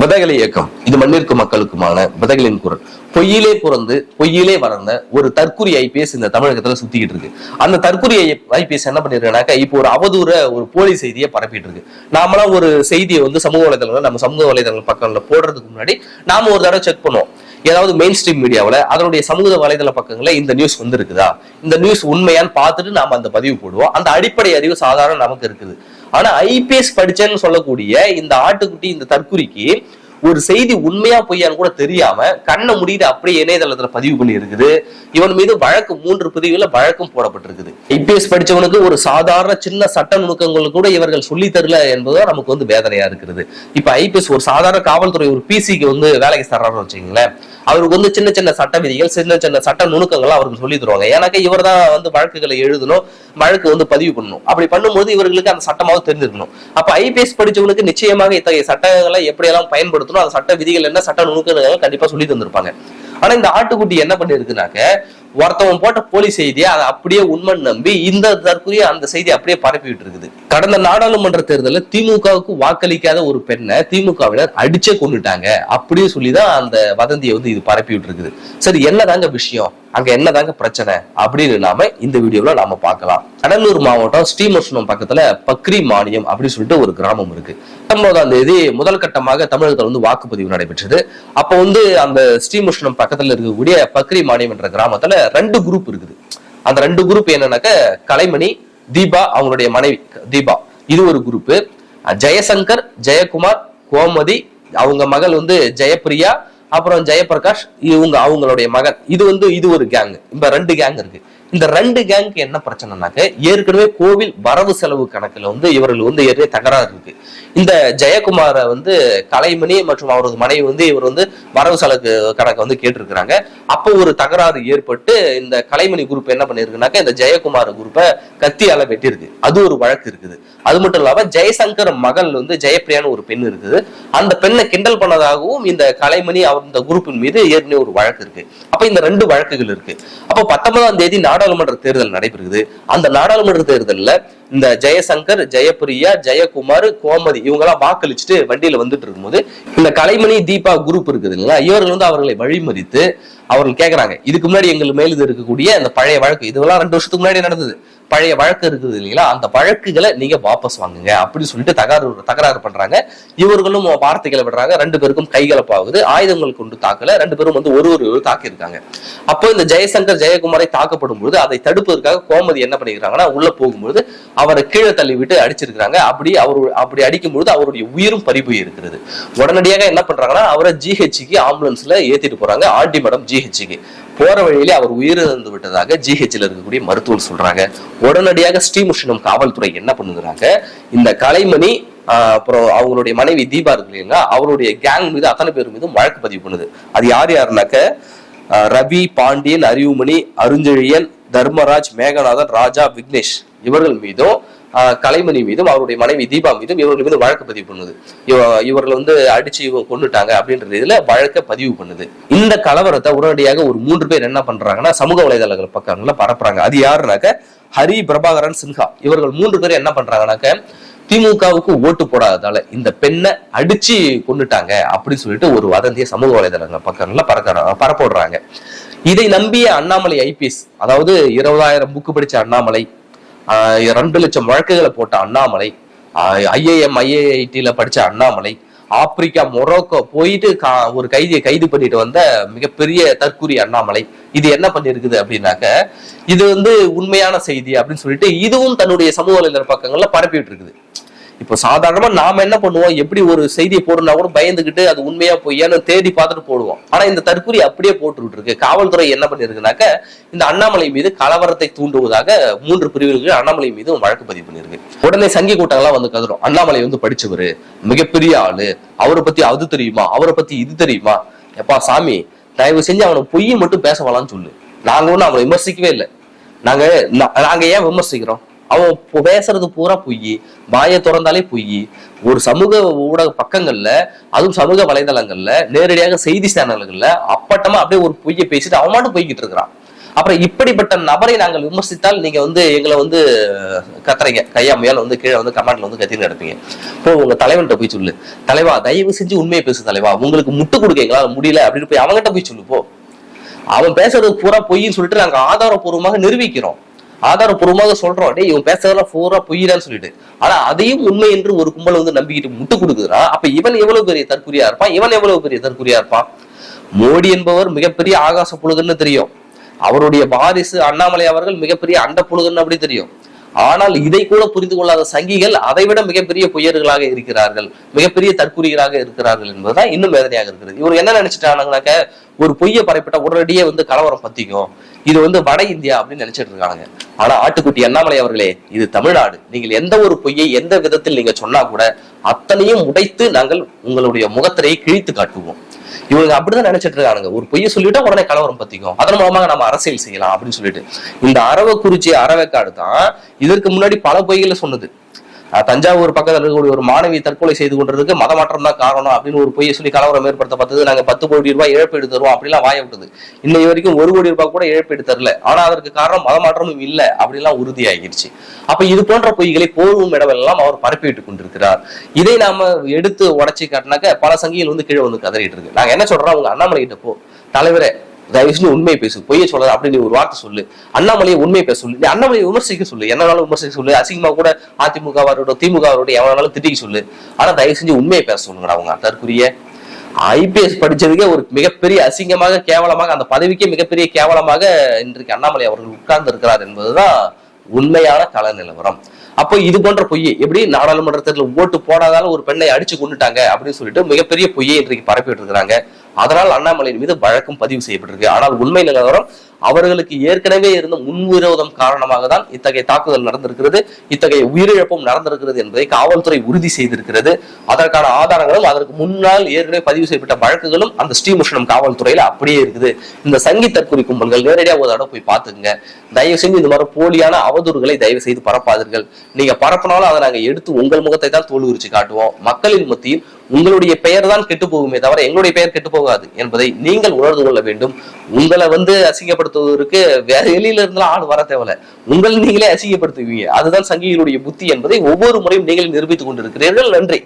விதைகளை இயக்கம். இது மண்ணிற்கு மக்களுக்குமான விதைகளின் குரல். பொய்யிலே பிறந்து பொய்யிலே வளர்ந்த ஒரு தற்குறி ஐபிஎஸ் இந்த தமிழகத்துல சுத்திக்கிட்டு இருக்கு. அந்த தற்குறி ஐபிஎஸ் என்ன பண்ணிருக்கானாக்கா இப்போ ஒரு அவதூற ஒரு போலி செய்தியை பரப்பிட்டு இருக்கு. நாமளாம் ஒரு செய்தியை வந்து சமூக வலைதளங்கள் நம்ம சமூக வலைதளங்கள் பக்கங்கள்ல போடுறதுக்கு முன்னாடி நாம ஒரு தடவை செக் பண்ணுவோம். ஏதாவது மெயின் ஸ்ட்ரீம் மீடியாவில் அதனுடைய சமூக வலைதள பக்கங்களில் இந்த நியூஸ் வந்திருக்குதா? இந்த நியூஸ் உண்மையான்னு பார்த்துட்டு நாம அந்த பதிவு போடுவோம். அந்த அடிப்படை அறிவு சாதாரண நமக்கு இருக்குது. ஆனா ஐபிஎஸ் படிச்சேன்னு சொல்லக்கூடிய இந்த ஆட்டுக்குட்டி இந்த தற்குறிக்கு ஒரு செய்தி உண்மையா பொய்யான்னு கூட தெரியாம கண்ணை முடிட்டு அப்படியே இணையதளத்துல பதிவு பண்ணி இருக்குது இவன் மீது வழக்கு மூன்று பிரிவுல வழக்கும் போடப்பட்டிருக்குது. ஐபிஎஸ் படிச்சவனுக்கு ஒரு சாதாரண சின்ன சட்ட நுணுக்கங்கள் கூட இவர்கள் சொல்லி தரல என்பதோ நமக்கு வந்து வேதனையா இருக்கிறது. இப்ப ஐபிஎஸ் ஒரு சாதாரண காவல்துறை ஒரு பிசிக்கு வந்து வேலைக்கு தர்றாருன்னு வச்சுக்கீங்களேன். அவருக்கு வந்து சின்ன சின்ன சட்ட விதிகள் சின்ன சின்ன சட்ட நுணுக்கங்கள் அவருக்கு சொல்லி தருவாங்க. ஏன்னாக்க இவர் தான் வந்து வழக்குகளை எழுதணும் வழக்கு வந்து பதிவு பண்ணணும். அப்படி பண்ணும்போது இவர்களுக்கு அந்த சட்டமாக தெரிஞ்சிருக்கணும். அப்ப ஐபிஎஸ் படிச்சவனுக்கு நிச்சயமாக இத்தகைய சட்டங்களை எப்படியெல்லாம் பயன்படுத்தணும் அந்த சட்ட விதிகள் என்ன சட்ட நுணுக்கங்கள் கண்டிப்பா சொல்லி தந்திருப்பாங்க. ஆனா இந்த ஆட்டுக்குட்டி என்ன பண்ணிருக்குனாக்க ஒருத்தவன் போட்ட போலி செய்தியை அதை அப்படியே உண்மை நம்பி இந்த தற்குறிய அந்த செய்தி அப்படியே பரப்பிட்டு இருக்குது. கடந்த நாடாளுமன்ற தேர்தலில் திமுகவுக்கு வாக்களிக்காத ஒரு பெண்ணை திமுகவினர் அடிச்சே கொண்டுட்டாங்க அப்படியே சொல்லிதான் அந்த வதந்தியை வந்து இது பரப்பிவிட்டு இருக்குது. சரி என்னதாங்க விஷயம்? அங்க என்னதாங்க பிரச்சனை? அப்படின்னு நாம இந்த வீடியோல நாம பார்க்கலாம். கடலூர் மாவட்டம் ஸ்ரீமுஷ்ணம் பக்கத்துல பக்ரி மானியம் அப்படின்னு சொல்லிட்டு ஒரு கிராமம் இருக்கு. பத்தொன்பதாம் தேதி முதல் கட்டமாக தமிழகத்துல வந்து வாக்குப்பதிவு நடைபெற்றது. அப்ப வந்து அந்த ஸ்ரீமுஷ்ணம் பக்கத்துல இருக்கக்கூடிய பக்ரி மானியம் என்ற கிராமத்துல ரெண்டு குரூப் இருக்குது. அந்த ரெண்டு குரூப் என்னன்னாக்க கலைமணி தீபா அவங்களுடைய மனைவி தீபா. இது ஒரு குரூப் ஜெயசங்கர் ஜெயக்குமார் கோமதி அவங்க மகள் வந்து ஜெயப்பிரியா அப்புறம் ஜெயபிரகாஷ் இவங்க அவங்களுடைய மகன். இது வந்து இது ஒரு கேங் இப்ப ரெண்டு கேங் இருக்கு. இந்த ரெண்டு கேங்க்கு என்ன பிரச்சனைனாக்க ஏற்கனவே கோவில் வரவு செலவு கணக்குல வந்து இவர்கள் வந்து ஏற்கனவே தகராறு இருக்கு. இந்த ஜெயக்குமாரை வந்து கலைமணி மற்றும் அவரது மனைவி வந்து இவர் வந்து வரவு செலவு கணக்கை வந்து கேட்டிருக்கிறாங்க. அப்போ ஒரு தகராறு ஏற்பட்டு இந்த கலைமணி குரூப் என்ன பண்ணிருக்குனாக்க இந்த ஜெயக்குமார் குரூப்பை கத்தியால வெட்டியிருக்கு. அது ஒரு வழக்கு இருக்குது. அது மட்டும் இல்லாம ஜெயசங்கர் மகள் வந்து ஜெயப்பிரியான்னு ஒரு பெண் இருக்குது. அந்த பெண்ணை கிண்டல் பண்ணதாகவும் இந்த கலைமணி அவர் இந்த குரூப்பின் மீது ஏற்கனவே ஒரு வழக்கு இருக்கு. அப்ப இந்த ரெண்டு வழக்குகள் இருக்கு. அப்போ பத்தொன்பதாம் தேதி நாடாளுமன்ற தேர்தல் நடைபெறுகிறது. அந்த நாடாளுமன்ற தேர்தலில் இந்த ஜெயசங்கர் ஜெயப்பிரியா ஜெயக்குமார் கோமதி இவங்க எல்லாம் வாக்களிச்சுட்டு வண்டியில வந்துட்டு இருக்கும்போது இந்த கலைமணி தீபா குரூப் இருக்குது இல்லைங்களா? இவர்கள் வந்து அவர்களை வழிமறித்து அவர்கள் கேட்கறாங்க இதுக்கு முன்னாடி எங்கள் மேல் இருக்கக்கூடிய அந்த பழைய வழக்கு இதெல்லாம் ரெண்டு வருஷத்துக்கு முன்னாடி நடந்தது. பழைய வழக்கு இருக்குது இல்லைங்களா? அந்த வழக்குகளை நீங்க வாபஸ் வாங்குங்க அப்படின்னு சொல்லிட்டு தகராறு தகராறு பண்றாங்க. இவர்களும் வார்த்தைகளை விடுறாங்க. ரெண்டு பேருக்கும் கைகலப்பாகுது. ஆயுதங்கள் கொண்டு தாக்கல. ரெண்டு பேரும் வந்து ஒரு ஒரு தாக்கியிருக்காங்க. அப்போ இந்த ஜெயசங்கர் ஜெயக்குமாரை தாக்கப்படும் பொழுது அதை தடுப்பதற்காக கோமதி என்ன பண்ணிருக்காங்கன்னா உள்ள போகும்போது அவரை கீழே தள்ளிவிட்டு அடிச்சிருக்கிறாங்க. அப்படி அவர் அப்படி அடிக்கும் பொழுது அவருடைய உயிரும் பறிபோய் இருக்கிறது. உடனடியாக என்ன பண்றாங்கன்னா அவரை ஜிஹெச்சுக்கு ஆம்புலன்ஸ்ல ஏத்திட்டு போறாங்க. ஆண்டி மேடம் ஜிஹெச்சுக்கு போற வழியிலே அவர் உயிரிழந்து விட்டதாக ஜிஹெச்ல இருக்கக்கூடிய மருத்துவர் சொல்றாங்க. உடனடியாக ஸ்ரீமுஷ்ணம் காவல்துறை என்ன பண்ணுகிறாங்க? இந்த கலைமணி அப்புறம் அவங்களுடைய மனைவி தீபா இருக்கு இல்லைங்களா? அவருடைய கேங் மீது அத்தனை பேர் மீதும் வழக்கு பதிவு பண்ணுது. அது யார் யாருனாக்க ரவி பாண்டியன் அறிவுமணி அருஞ்செழியன் தர்மராஜ் மேகநாதன் ராஜா விக்னேஷ். இவர்கள் மீதும் கலைமணி மீதும் அவருடைய மனைவி தீபா மீதும் இவர்கள் மீது வழக்கு பதிவு பண்ணுது. இவர்கள் வந்து அடிச்சு இவங்க கொண்டுட்டாங்க அப்படின்ற இதுல வழக்க பதிவு பண்ணுது. இந்த கலவரத்தை உடனடியாக ஒரு மூன்று பேர் என்ன பண்றாங்கன்னா சமூக வலைதளங்கள் பக்கங்கள பரப்புறாங்க. அது யாருனாக்க ஹரி பிரபாகரன் சின்ஹா. இவர்கள் மூன்று பேர் என்ன பண்றாங்கனாக்க திமுகவுக்கு ஓட்டு போடாததால இந்த பெண்ணை அடிச்சு கொண்டுட்டாங்க அப்படின்னு சொல்லிட்டு ஒரு வதந்திய சமூக வலைதளங்கள் பக்கங்கள்ல பறக்க பரப்போடுறாங்க. இதை நம்பிய அண்ணாமலை ஐபிஎஸ் அதாவது இருபதாயிரம் புக்கு படிச்ச அண்ணாமலை ரெண்டு லட்சம் வழக்குகளை போட்ட அண்ணாமலை ஐஏஎம் ஐஏஐடியில படிச்ச அண்ணாமலை ஆப்பிரிக்கா மொரோக்கோ போயிட்டு கா- ஒரு கைதியை கைது பண்ணிட்டு வந்த மிகப்பெரிய தற்கூரி அண்ணாமலை. இது என்ன பண்ணிருக்குது அப்படின்னாக்க இது வந்து உண்மையான செய்தி அப்படின்னு சொல்லிட்டு இதுவும் தன்னுடைய சமூக வலைதள பக்கங்கள்ல பரப்பிட்டு இருக்குது. இப்போ சாதாரணமா நாம என்ன பண்ணுவோம்? எப்படி ஒரு செய்தியை போடணும்னா கூட பயந்துகிட்டு அது உண்மையா பொய்யான்னு தேடி பார்த்துட்டு போடுவோம். ஆனா இந்த தற்கூரி அப்படியே போட்டுக்கிட்டு இருக்கு காவல்துறை என்ன பண்ணிருக்குனாக்க இந்த அண்ணாமலை மீது கலவரத்தை தூண்டுவதாக மூன்று பிரிவுகள் அண்ணாமலை மீது வழக்கு பதிவு பண்ணிருக்கு உடனே சங்கி கூட்டங்கள்லாம் வந்து கதறும். அண்ணாமலை வந்து படிச்சவரு மிகப்பெரிய ஆளு அவரை பத்தி அது தெரியுமா? அவரை பத்தி இது தெரியுமா? எப்பா சாமி தயவு செஞ்சு அவனை பொய்யை மட்டும் பேச சொல்லு. நாங்க ஒன்றும் அவனை விமர்சிக்கவே இல்லை. நாங்க நாங்க ஏன் விமர்சிக்கிறோம்? அவன் பேசுறது பூரா பொய். வாயை திறந்தாலே பொய். ஒரு சமூக ஊடக பக்கங்கள்ல அதுவும் சமூக வலைதளங்கள்ல நேரடியாக செய்தி சேனல்கள்ல அப்பட்டமா அப்படியே ஒரு பொய்யை பேசிட்டு அவன் மட்டும் போய்கிட்டு இருக்கிறான். அப்புறம் இப்படிப்பட்ட நபரை நாங்கள் விமர்சித்தால் நீங்க வந்து எங்களை வந்து கத்துறீங்க. கையாமையால் வந்து கீழே வந்து கமெண்ட்ல வந்து கத்தின்னு கிடப்பீங்க போ உங்க தலைவன்கிட்ட போய் சொல்லு. தலைவா தயவு செஞ்சு உண்மையை பேசு தலைவா. உங்களுக்கு முட்டு கொடுக்க எங்களால் முடியல அப்படின்னு போய் அவங்ககிட்ட போய் சொல்லு போ. அவன் பேசுறது பூரா பொய்ன்னு சொல்லிட்டு நாங்க ஆதாரப்பூர்வமாக நிரூபிக்கிறோம். ஆதாரப்பூர்வமாக சொல்றோம் டே இவன் பேசுறதெல்லாம் பூரா பொய்யிடான்னு சொல்லிட்டு. ஆனா அதையும் உண்மை என்று ஒரு கும்பல் வந்து நம்பிக்கிட்டு முட்டு கொடுக்குதுன்னா அப்ப இவன் எவ்வளவு பெரிய தற்குறியா இருப்பான் இவன் எவ்வளவு பெரிய தற்குறியா இருப்பான் மோடி என்பவர் மிகப்பெரிய ஆகாச புழுகன்னு தெரியும். அவருடைய வாரிசு அண்ணாமலை அவர்கள் மிகப்பெரிய அண்ட புழுகன்னு அப்படி தெரியும். ஆனால் இதை கூட புரிந்து கொள்ளாத சங்கிகள் அதைவிட மிகப்பெரிய பொய்யர்களாக இருக்கிறார்கள் மிகப்பெரிய தற்குறிகளாக இருக்கிறார்கள் என்பதுதான் இன்னும் வேதனையாக இருக்கிறது. இவர் என்ன நினைச்சிட்டாங்கனாக்க ஒரு பொய்யை பரப்பிட்ட உடனடியே வந்து கலவரம் பத்திக்கும். இது வந்து வட இந்தியா அப்படின்னு நினைச்சிட்டு இருக்காங்க. ஆனா ஆட்டுக்குட்டி அண்ணாமலை அவர்களே இது தமிழ்நாடு. நீங்கள் எந்த ஒரு பொய்யை எந்த விதத்தில் நீங்க சொன்னா கூட அத்தனையும் உடைத்து நாங்கள் உங்களுடைய முகத்திரையை கிழித்து காட்டுவோம். இவங்க அப்படிதான் நினைச்சிட்டு இருக்காங்க ஒரு பொய்ய சொல்லிட்டா உடனே கலவரம் பத்திக்கும் அதன் மூலமாக நம்ம அரசியல் செய்யலாம் அப்படின்னு சொல்லிட்டு. இந்த அரவக்குறிச்சி அறவைக்காடு தான் இதற்கு முன்னாடி பல பொய்களை சொன்னது. தஞ்சாவூர் பக்கத்தில் இருக்கக்கூடிய ஒரு மாணவி தற்கொலை செய்து கொண்டதுக்கு மத மாற்றம் தான் காரணம் அப்படின்னு ஒரு பொய்யை சொல்லி கலவரம் ஏற்படுத்த பார்த்தது பத்து கோடி ரூபாய் இழப்பீடு தருவோம் அப்படிலாம் வாய விட்டது. இன்னை வரைக்கும் ஒரு கோடி ரூபாய் கூட இழப்பீடு தரல. ஆனால் அதற்கு காரணம் மத மாற்றமும் இல்ல அப்படிலாம் உறுதியாகிருச்சு. அப்ப இது போன்ற பொய்களை போரும் இடமெல்லாம் அவர் பரப்பிவிட்டுக் கொண்டிருக்கிறார். இதை நாம எடுத்து உடச்சி காட்டினாக்க பல சங்கிகள் வந்து கீழே வந்து கதறிட்டு இருக்கு. நாங்க என்ன சொல்றோம்? அவங்க அண்ணாமலை கிட்ட போ. தலைவரே தயவு செஞ்சு உண்மை பேசு. பொய்யை சொல்லாத அப்படின்னு நீ ஒரு வார்த்தை சொல்லு. அண்ணாமலையை உண்மை பேச சொல்லு. நீ அண்ணாமலையை விமர்சிக்க சொல்லு. என்னனாலும் விமர்சிக்க சொல்லு. அசிங்கமா கூட அதிமுக அவரோட திமுக இருக்கட்டும் எவனாலும் திட்டிக்க சொல்லு. ஆனா தயவு செஞ்சு உண்மையை பேச சொல்லுங்கடா அவங்க தற்குரிய ஐபிஎஸ் படிச்சதுக்கே ஒரு மிகப்பெரிய அசிங்கமாக கேவலமாக அந்த பதவிக்கே மிகப்பெரிய கேவலமாக இன்றைக்கு அண்ணாமலை அவர்கள் உட்கார்ந்து இருக்கிறார் என்பதுதான் உண்மையான கள நிலவரம் அப்போ இது போன்ற பொய்யை எப்படி நாடாளுமன்ற தேர்தலில் ஓட்டு போடாதால ஒரு பெண்ணை அடிச்சு கொண்டுட்டாங்க அப்படின்னு சொல்லிட்டு மிகப்பெரிய பொய்யை இன்றைக்கு பரப்பிட்டு இருக்கிறாங்க. அதனால் அண்ணாமலையின் மீது வழக்கம் பதிவு செய்யப்பட்டிருக்கு. ஆனால் உண்மை நிலவரம் அவர்களுக்கு ஏற்கனவே இருந்த முன்விரோதம் காரணமாக தான் இத்தகைய தாக்குதல் நடந்திருக்கிறது இத்தகைய உயிரிழப்பும் நடந்திருக்கிறது என்பதை காவல்துறை உறுதி செய்திருக்கிறது. அதற்கான ஆதாரங்களும் அதற்கு முன்னால் ஏற்கனவே பதிவு செய்யப்பட்ட வழக்குகளும் அந்த ஸ்ரீமுஷ்ணம் காவல்துறையில அப்படியே இருக்குது. இந்த சங்கி தற்கொலை கும்பல்கள் நேரடியாக ஒரு தடவை போய் பார்த்துக்குங்க. தயவு செஞ்சு இந்த மாதிரி போலியான அவதூறுகளை தயவு செய்து பரப்பாதீர்கள். நீங்க பரப்பினாலும் அதை நாங்க எடுத்து உங்கள் முகத்தை தான் தோல் உரிச்சு காட்டுவோம். மக்களின் மத்தியில் உங்களுடைய பெயர் தான் கெட்டு போகுமே தவிர எங்களுடைய பெயர் கெட்டு போகாது என்பதை நீங்கள் உணர்ந்து கொள்ள வேண்டும். உங்களை வந்து அசிங்கப்படுத்துவதற்கு வேற வெளியில இருந்தாலும் ஆள் வர தேவையில்ல. உங்களை நீங்களே அசிங்கப்படுத்துவீங்க. அதுதான் சங்கிகளுடைய புத்தி என்பதை ஒவ்வொரு முறையும் நீங்கள் நிரூபித்துக் கொண்டிருக்கிறீர்கள். நன்றி.